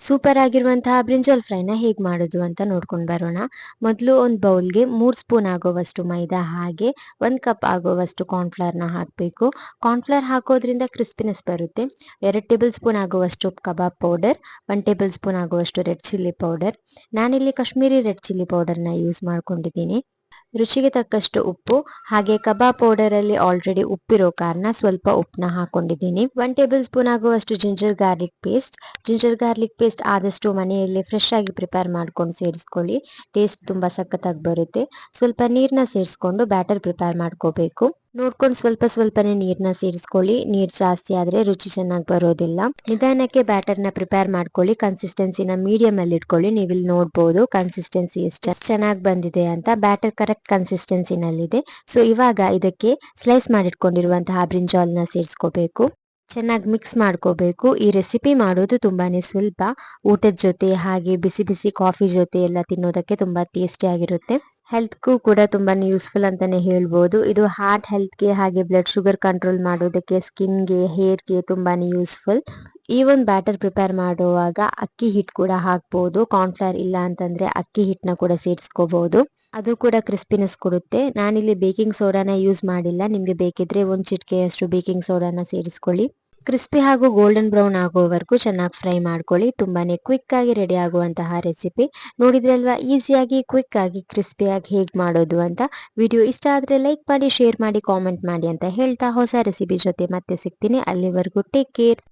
Super ಆಗಿರುವಂತಹ brinjal ಫ್ರೈನ ಹೇಗೆ ಮಾಡೋದು ಅಂತ ನೋಡ್ಕೊಂಡು ಬರೋಣ. ಮೊದಲು ಒಂದು ಬೌಲ್ಗೆ ಮೂರು ಸ್ಪೂನ್ ಆಗೋವಷ್ಟು ಮೈದಾ ಹಾಗೆ, ಒಂದು ಕಪ್ ಆಗೋವಷ್ಟು ಕಾರ್ನ್ಫ್ಲವರ್ನ ಹಾಕಬೇಕು. ಕಾರ್ನ್ಫ್ಲವರ್ ಹಾಕೋದ್ರಿಂದ ಕ್ರಿಸ್ಪಿನೆಸ್ ಬರುತ್ತೆ. ಎರಡು ಟೇಬಲ್ ಸ್ಪೂನ್ ಆಗುವಷ್ಟು kebab powder one table spoon ಆಗುವಷ್ಟು ರೆಡ್ ಚಿಲ್ಲಿ ಪೌಡರ್ ನಾನಿಲ್ಲಿ ಕಾಶ್ಮೀರಿ ರೆಡ್ ಚಿಲ್ಲಿ ಪೌಡರ್ನ ಯೂಸ್ ಮಾಡ್ಕೊಂಡಿದ್ದೀನಿ. ರುಚಿಗೆ ತಕ್ಕಷ್ಟು ಉಪ್ಪು, ಹಾಗೆ ಕಬಾಬ್ ಪೌಡರ್ ಅಲ್ಲಿ ಆಲ್ರೆಡಿ ಉಪ್ಪಿರೋ ಕಾರಣ ಸ್ವಲ್ಪ ಉಪ್ಪನ್ನ ಹಾಕೊಂಡಿದ್ದೀನಿ. ಒನ್ ಟೇಬಲ್ ಸ್ಪೂನ್ ಆಗುವಷ್ಟು ginger garlic paste ginger garlic paste ಆದಷ್ಟು ಮನೆಯಲ್ಲಿ ಫ್ರೆಶ್ ಆಗಿ ಪ್ರಿಪೇರ್ ಮಾಡ್ಕೊಂಡು ಸೇರಿಸ್ಕೊಳ್ಳಿ. ಟೇಸ್ಟ್ ತುಂಬಾ ಸಖತ್ತಾಗಿ ಬರುತ್ತೆ. ಸ್ವಲ್ಪ ನೀರನ್ನ ಸೇರಿಸ್ಕೊಂಡು ಬ್ಯಾಟರ್ ಪ್ರಿಪೇರ್ ಮಾಡ್ಕೋಬೇಕು. ನೋಡ್ಕೊಂಡು ಸ್ವಲ್ಪ ಸ್ವಲ್ಪನೇ ನೀರನ್ನ ಸೇರಿಸ್ಕೊಳ್ಳಿ. ನೀರ್ ಜಾಸ್ತಿ ಆದ್ರೆ ರುಚಿ ಚೆನ್ನಾಗಿ ಬರೋದಿಲ್ಲ. ನಿಧಾನಕ್ಕೆ ಬ್ಯಾಟರ್ನ ಪ್ರಿಪೇರ್ ಮಾಡ್ಕೊಳ್ಳಿ. ಕನ್ಸಿಸ್ಟೆನ್ಸಿನ ಮೀಡಿಯಂ ಅಲ್ಲಿ ಇಟ್ಕೊಳ್ಳಿ. ನೀವು ಇಲ್ಲಿ ನೋಡ್ಬೋದು ಕನ್ಸಿಸ್ಟೆನ್ಸಿ ಎಷ್ಟು ಚೆನ್ನಾಗಿ ಬಂದಿದೆ ಅಂತ. ಬ್ಯಾಟರ್ ಕರೆಕ್ಟ್ ಕನ್ಸಿಸ್ಟೆನ್ಸಿನಲ್ಲಿದೆ ಸೊ ಇವಾಗ ಇದಕ್ಕೆ ಸ್ಲೈಸ್ ಮಾಡಿಟ್ಕೊಂಡಿರುವಂತಹ ಬ್ರಿಂಜಾಲ್ನ ಸೇರಿಸ್ಕೋಬೇಕು. ಚೆನ್ನಾಗಿ ಮಿಕ್ಸ್ ಮಾಡ್ಕೋಬೇಕು. ಈ ರೆಸಿಪಿ ಮಾಡೋದು ತುಂಬಾನೇ ಸುಲಭ. ಊಟದ ಜೊತೆ ಹಾಗೆ ಬಿಸಿ ಬಿಸಿ ಕಾಫಿ ಜೊತೆ ಎಲ್ಲ ತಿನ್ನೋದಕ್ಕೆ ತುಂಬಾ ಟೇಸ್ಟಿ ಆಗಿರುತ್ತೆ. ಹೆಲ್ತ್ಗೂ ಕೂಡ ತುಂಬಾನೇ ಯೂಸ್ಫುಲ್ ಅಂತಾನೆ ಹೇಳ್ಬೋದು. ಇದು ಹಾರ್ಟ್ ಹೆಲ್ತ್ಗೆ ಹಾಗೆ ಬ್ಲಡ್ ಶುಗರ್ ಕಂಟ್ರೋಲ್ ಮಾಡೋದಕ್ಕೆ ಸ್ಕಿನ್ಗೆ ಹೇರ್ಗೆ ತುಂಬಾನೇ ಯೂಸ್ಫುಲ್ ಈ ಒಂದು ಬ್ಯಾಟರ್ ಪ್ರಿಪೇರ್ ಮಾಡುವಾಗ ಅಕ್ಕಿ ಹಿಟ್ ಕೂಡ ಹಾಕ್ಬೋದು. ಕಾರ್ನ್ಫ್ಲವರ್ ಇಲ್ಲ ಅಂತಂದ್ರೆ ಅಕ್ಕಿ ಹಿಟ್ಟನ್ನ ಕೂಡ ಸೇರಿಸ್ಕೋಬಹುದು ಅದು ಕೂಡ ಕ್ರಿಸ್ಪಿನೆಸ್ ಕೊಡುತ್ತೆ. ನಾನಿಲ್ಲಿ ಬೇಕಿಂಗ್ ಸೋಡಾನ ಯೂಸ್ ಮಾಡಿಲ್ಲ. ನಿಮ್ಗೆ ಬೇಕಿದ್ರೆ ಒಂದು ಚಿಟಿಕೆಯಷ್ಟು ಬೇಕಿಂಗ್ ಸೋಡಾನ ಸೇರಿಸ್ಕೊಳ್ಳಿ. ಕ್ರಿಸ್ಪಿ ಹಾಗೂ ಗೋಲ್ಡನ್ ಬ್ರೌನ್ ಆಗೋವರೆಗೂ ಚೆನ್ನಾಗಿ ಫ್ರೈ ಮಾಡ್ಕೊಳ್ಳಿ. ತುಂಬಾನೇ ಕ್ವಿಕ್ ಆಗಿ ರೆಡಿ ಆಗುವಂತಹ ರೆಸಿಪಿ ನೋಡಿದ್ರಲ್ವಾ? ಈಸಿಯಾಗಿ ಕ್ವಿಕ್ ಆಗಿ ಕ್ರಿಸ್ಪಿಯಾಗಿ ಹೇಗೆ ಮಾಡೋದು ಅಂತ? ವಿಡಿಯೋ ಇಷ್ಟ ಆದರೆ ಲೈಕ್ ಮಾಡಿ ಶೇರ್ ಮಾಡಿ ಕಾಮೆಂಟ್ ಮಾಡಿ ಅಂತ ಹೇಳ್ತಾ ಹೊಸ ರೆಸಿಪಿ ಜೊತೆ ಮತ್ತೆ ಸಿಗ್ತೀನಿ. ಅಲ್ಲಿವರೆಗೂ ಟೇಕ್ ಕೇರ್